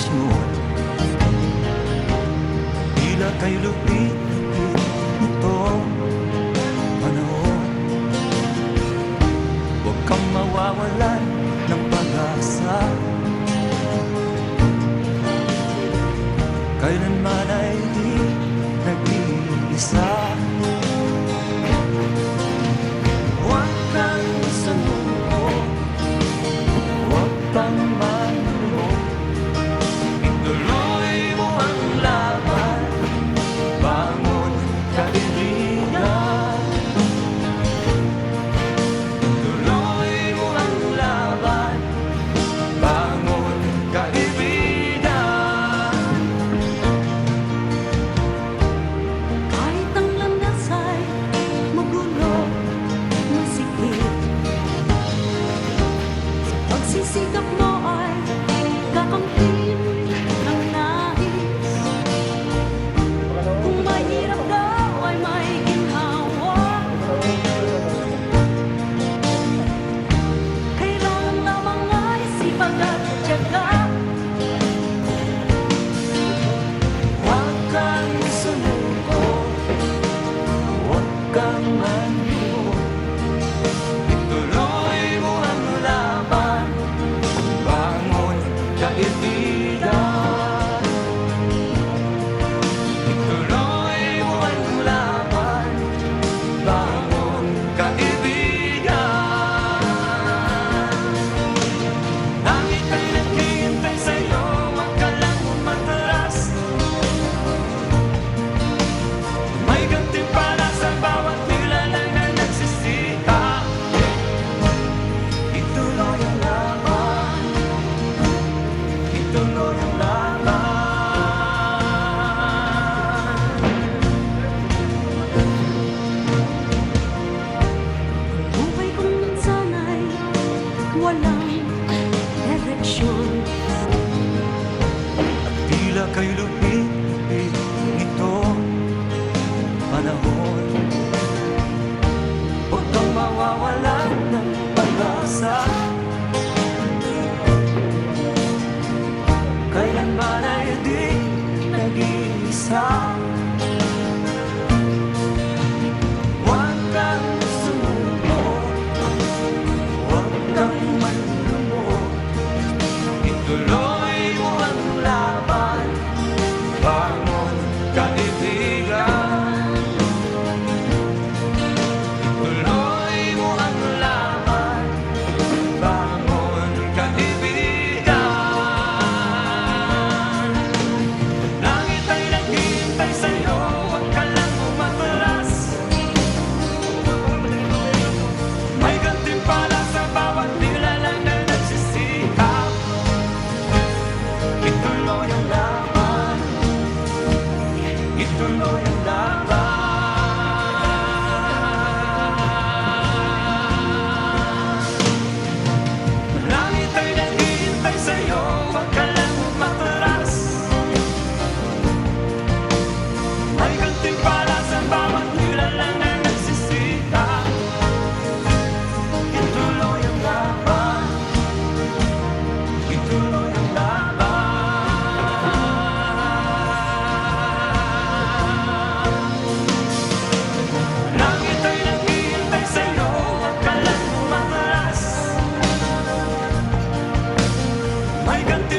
direksyon Tila kay lupit ito panahon. Huwag kang mawawalan ng pag-asa. Kailanman if he Oh, I can. Cần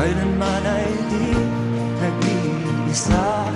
Kailanman ay di nag-iisa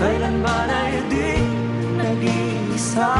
Kailanman ay di nag-iisa